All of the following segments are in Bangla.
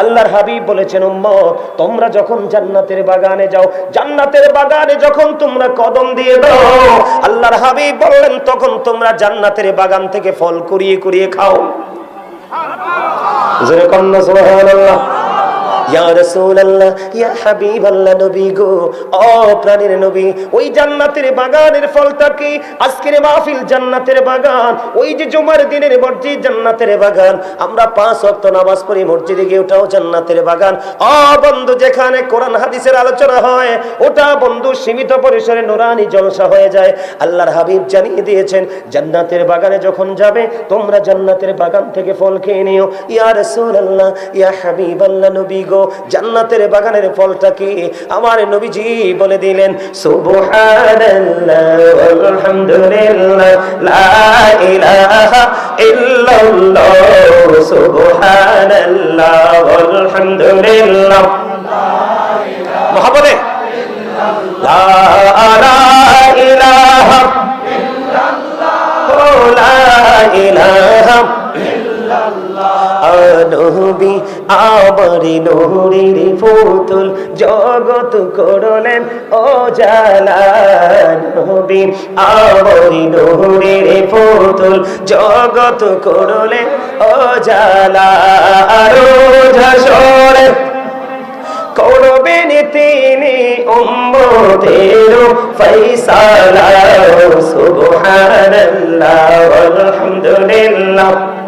আল্লাহর হাবিব বলেছেন তোমরা যখন জান্নাতের বাগানে যাও, জান্নাতের বাগানে যখন তোমরা কদম দিয়ে দাও, আল্লাহর হাবিব বললেন, তখন তোমরা জান্নাতের বাগান থেকে ফল কুড়িয়ে কুড়িয়ে খাও। সুবহানাল্লাহ। ইয়া গো জান্নাতের বাগানের মাহফিল জান্নাতের বাগান, ওই যে জুমার দিনের জান্নাতের বাগান। আমরা পাঁচ নামাজ গিয়ে জান্নাতের বাগান। বন্ধু, যেখানে কোরআন, হাদিসের আলোচনা হয়, ওটা বন্ধু সীমিত পরিসরে নুরানি জলসা হয়ে যায়। আল্লাহর হাবিব জানিয়ে দিয়েছেন, জান্নাতের বাগানে যখন যাবে, তোমরা জান্নাতের বাগান থেকে ফল খেয়ে নিও। ইয়া রাসূলুল্লাহ, ইয়া হাবিবাল্লাহ নবী গো জান্নাতের বাগানের ফলটা কি? আমার নবীজি বলে দিলেন মহাবলে নবী আবারি নূরের ফুতুল জগৎ করলেন ও জালা আবারি ফুতুল জগৎ করলেন ও জালা রোজ সরে। করবেন তিনি সুবহানাল্লাহ আলহামদুলিল্লাহ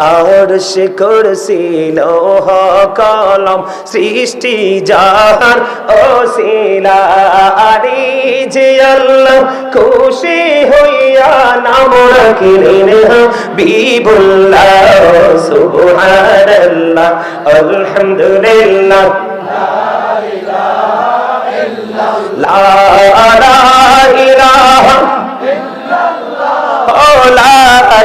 আরশ কুরসি লোহ কলম সৃষ্টি জাহান ও সিলারি যে খুশি হইয়া নাম রাখিলেন বিবুল্লাহ সুবহানাল্লাহ, আলহামদুলিল্লাহ।